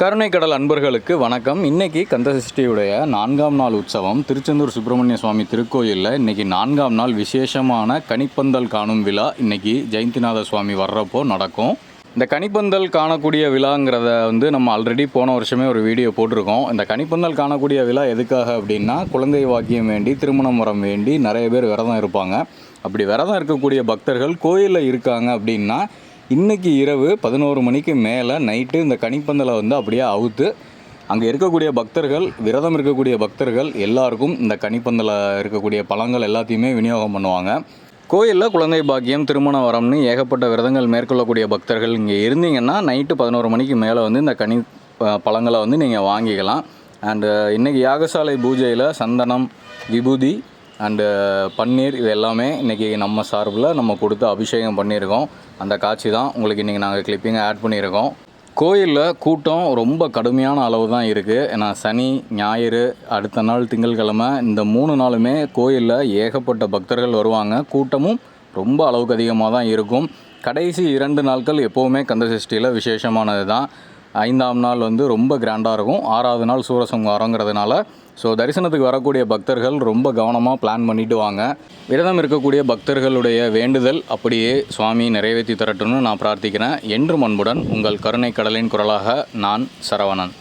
கருணைக்கடல் அன்பர்களுக்கு வணக்கம். இன்னைக்கு கந்தசஷ்டியுடைய நான்காம் நாள் உற்சவம். திருச்செந்தூர் சுப்பிரமணிய சுவாமி திருக்கோயிலில் இன்னைக்கு நான்காம் நாள் விசேஷமான கனிப்பந்தல் காணும் விழா இன்னைக்கு ஜெயந்திநாத சுவாமி வர்றப்போ நடக்கும். இந்த கனிப்பந்தல் காணக்கூடிய விழாங்கிறத வந்து நம்ம ஆல்ரெடி போன வருஷமே ஒரு வீடியோ போட்டிருக்கோம். இந்த கனிப்பந்தல் காணக்கூடிய விழா எதுக்காக அப்படின்னா குழந்தை வாக்கியம் வேண்டி திருமணம் வரம் வேண்டி நிறைய பேர் விரதம் இருப்பாங்க. அப்படி விரதம் இருக்கக்கூடிய பக்தர்கள் கோயிலில் இருக்காங்க அப்படின்னா இன்றைக்கி இரவு பதினோரு மணிக்கு மேலே நைட்டு இந்த கனிப்பந்தலை வந்து அப்படியே அவுத்து அங்கே இருக்கக்கூடிய பக்தர்கள் விரதம் இருக்கக்கூடிய பக்தர்கள் எல்லாருக்கும் இந்த கனிப்பந்தலை இருக்கக்கூடிய பழங்கள் எல்லாத்தையுமே விநியோகம் பண்ணுவாங்க. கோயிலில் குழந்தை பாக்கியம் திருமண வரம்னு ஏகப்பட்ட விரதங்கள் மேற்கொள்ளக்கூடிய பக்தர்கள் இங்கே இருந்தீங்கன்னா நைட்டு பதினோரு மணிக்கு மேலே வந்து இந்த கனி பழங்களை வந்து நீங்கள் வாங்கிக்கலாம். அண்டு இன்றைக்கி யாகசாலை பூஜையில் சந்தனம் விபூதி அண்டு uh, பன்னீர் இது எல்லாமே இன்றைக்கி நம்ம சார்பில் நம்ம கொடுத்து அபிஷேகம் பண்ணியிருக்கோம். அந்த காட்சி தான் உங்களுக்கு இன்றைக்கி நாங்கள் கிளிப்பிங்கை ஆட் பண்ணியிருக்கோம். கோயிலில் கூட்டம் ரொம்ப கடுமையான அளவு தான் இருக்குது ஏன்னா சனி ஞாயிறு அடுத்த நாள் திங்கள்கிழமை இந்த மூணு நாளுமே கோயிலில் ஏகப்பட்ட பக்தர்கள் வருவாங்க. கூட்டமும் ரொம்ப அளவுக்கு அதிகமாக தான் இருக்கும். கடைசி இரண்டு நாட்கள் எப்போவுமே கந்தசஷ்டியில் விசேஷமானது தான் ஐந்தாம் நாள் வந்து ரொம்ப கிராண்டாக இருக்கும். ஆறாவது நாள் சூரசம்ஹாரங்கிறதுனால. ஸோ தரிசனத்துக்கு வரக்கூடிய பக்தர்கள் ரொம்ப கவனமாக பிளான் பண்ணிட்டு வாங்க. விரதம் இருக்கக்கூடிய பக்தர்களுடைய வேண்டுதல் அப்படியே சுவாமி நிறைவேற்றி தரட்டும்னு நான் பிரார்த்திக்கிறேன். என்றும் அன்புடன் உங்கள் கருணை கடலின் குரலாக நான் சரவணன்.